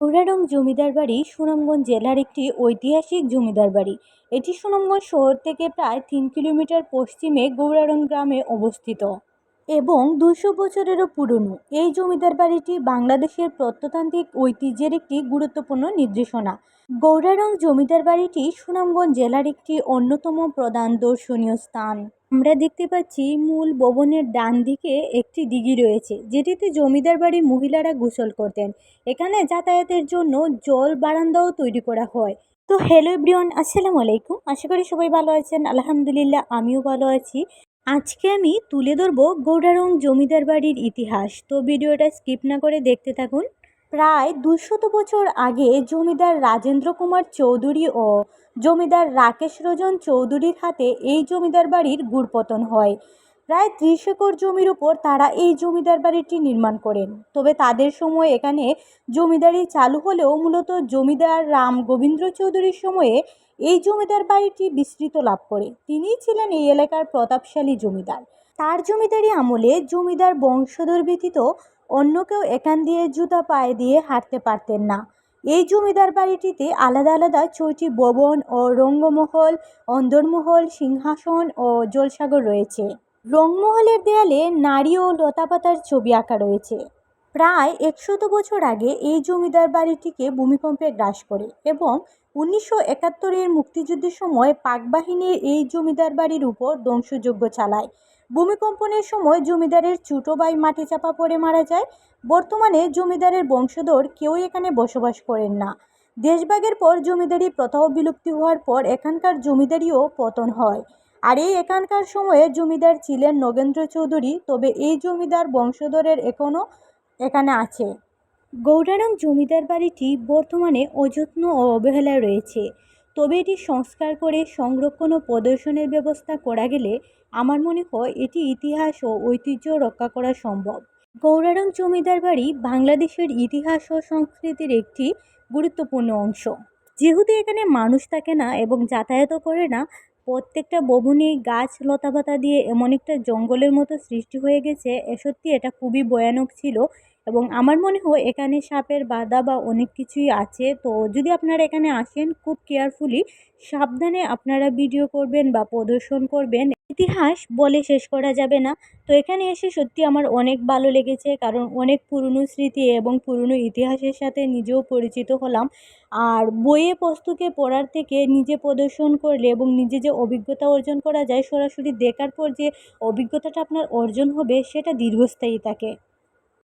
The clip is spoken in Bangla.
গৌরারং জমিদার বাড়ি সুনামগঞ্জ জেলার একটি ঐতিহাসিক জমিদার বাড়ি। এটি সুনামগঞ্জ শহর থেকে প্রায় তিন কিলোমিটার পশ্চিমে গৌরারং গ্রামে অবস্থিত। এবং দুশো বছরেরও পুরনো। এই জমিদার বাড়িটি বাংলাদেশের প্রত্নতান্ত্রিক ঐতিহ্যের একটি গুরুত্বপূর্ণ নির্দেশনা গৌরারং জমিদার বাড়িটি সুনামগঞ্জ জেলার একটি অন্যতম প্রধান দর্শনীয় স্থান। আমরা দেখতে পাচ্ছি মূল ভবনের ডান দিকে একটি দিঘি রয়েছে, যেটিতে জমিদার বাড়ির মহিলারা গোসল করতেন। এখানে যাতায়াতের জন্য জল বারান্দাও তৈরি করা হয়। তো হ্যালো ব্রিয়ন আসসালামু আলাইকুম। আশা করি সবাই ভালো আছেন। আলহামদুলিল্লাহ, আমিও ভালো আছি। আজকে আমি তুলে ধরবো গৌড়ারং জমিদার বাড়ির ইতিহাস। তো ভিডিওটা স্কিপ না করে দেখতে থাকুন। প্রায় দুশত বছর আগে জমিদার রাজেন্দ্র কুমার চৌধুরী ও জমিদার রাকেশ রোজন চৌধুরীর হাতে এই জমিদার বাড়ির গুড়পতন হয়। প্রায় ত্রিশ একর জমির উপর তারা এই জমিদার বাড়িটি নির্মাণ করেন। তবে তাদের সময় এখানে জমিদারি চালু হলেও মূলত জমিদার রাম গোবিন্দ্র চৌধুরীর সময়ে এই জমিদার বাড়িটি বিস্তৃত লাভ করে। তিনিই ছিলেন এই এলাকার প্রতাপশালী জমিদার। তার জমিদারি আমলে জমিদার বংশধর ব্যতীত অন্য কেউ এখান দিয়ে জুতা পায়ে দিয়ে হাঁটতে পারতেন না। এই জমিদার বাড়িটিতে আলাদা আলাদা ছয়টি ভবন ও রঙ্গমহল, অন্দরমহল, সিংহাসন ও জলসাগর রয়েছে। রংমহলের দেয়ালে নারী ও লতাপাতার ছবি আঁকা রয়েছে। প্রায় একশত বছর আগে এই জমিদার বাড়িটিকে ভূমিকম্পে গ্রাস করে এবং উনিশশো একাত্তরের মুক্তিযুদ্ধের সময় পাক বাহিনী এই জমিদার বাড়ির উপর ধ্বংসযজ্ঞ চালায়। ভূমিকম্পনের সময় জমিদারের ছোটো ভাই মাটি চাপা পড়ে মারা যায়। বর্তমানে জমিদারের বংশধর কেউই এখানে বসবাস করেন না। দেশভাগের পর জমিদারি প্রথাও বিলুপ্তি হওয়ার পর এখানকার জমিদারিও পতন হয়। আর এই এখানকার সময়ে জমিদার ছিলেন নগেন্দ্র চৌধুরী, তবে এই জমিদার বংশধরের এখনও এখানে আছে। গৌরারং জমিদার বাড়িটি বর্তমানে অযত্ন ও অবহেলায় রয়েছে। তবে এটি সংস্কার করে সংরক্ষণ ও প্রদর্শনের ব্যবস্থা করা গেলে আমার মনে হয় এটি ইতিহাস ও ঐতিহ্য রক্ষা করা সম্ভব। গৌরারং জমিদার বাড়ি বাংলাদেশের ইতিহাস ও সংস্কৃতির একটি গুরুত্বপূর্ণ অংশ। যেহেতু এখানে মানুষ থাকে না এবং যাতায়াতও করে না প্রত্যেকটা ভবনে গাছ লতাপাতা দিয়ে এমন একটা জঙ্গলের মতো সৃষ্টি হয়ে গেছে সত্যি এটা খুবই ভয়ানক ছিল। এবং আমার মনে হয় এখানে সাপের বাধা বা অনেক কিছুই আছে। তো যদি আপনারা এখানে আসেন, খুব কেয়ারফুলি সাবধানে আপনারা ভিডিও করবেন বা প্রদর্শন করবেন। ইতিহাস বলে শেষ করা যাবে না। তো এখানে এসে সত্যি আমার অনেক ভালো লেগেছে, কারণ অনেক পুরনো স্মৃতি এবং পুরনো ইতিহাসের সাথে নিজেও পরিচিত হলাম। আর বইয়ে পুস্তকে পড়ার থেকে নিজে প্রদর্শন করলে এবং নিজে যে অভিজ্ঞতা অর্জন করা যায়, সরাসরি দেখার পর যে অভিজ্ঞতাটা আপনার অর্জন হবে, সেটা দীর্ঘস্থায়ী থাকে।